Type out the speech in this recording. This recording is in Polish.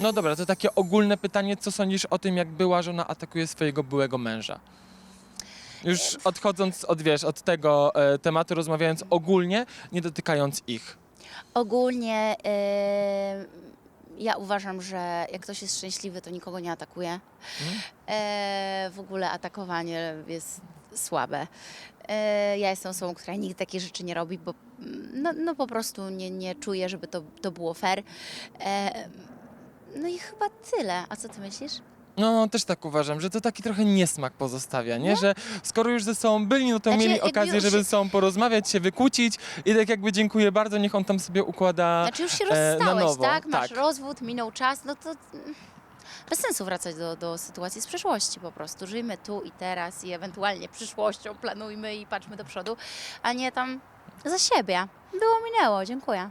No dobra, to takie ogólne pytanie, co sądzisz o tym, jak była żona atakuje swojego byłego męża? Już odchodząc od, wiesz, od tego e, tematu, rozmawiając ogólnie, nie dotykając ich. Ogólnie e, ja uważam, że jak ktoś jest szczęśliwy, to nikogo nie atakuje. Mhm. E, w ogóle atakowanie jest słabe. E, ja jestem osobą, która nigdy takie rzeczy nie robi, bo mm, no, no po prostu nie, nie czuję, żeby to, to było fair. E, no i chyba tyle. A co ty myślisz? No, też tak uważam, że to taki trochę niesmak pozostawia, nie? Że skoro już ze sobą byli, no to Znaczy, mieli jakby okazję, już żeby się- ze sobą porozmawiać, się wykłócić i tak jakby dziękuję bardzo, niech on tam sobie układa Znaczy już się e, na rozstałeś, nowo. tak? Masz Tak. rozwód, minął czas, no to mm, bez sensu wracać do, do sytuacji z przeszłości po prostu. Żyjmy tu i teraz i ewentualnie przyszłością planujmy i patrzmy do przodu, a nie tam za siebie. Było, minęło, dziękuję.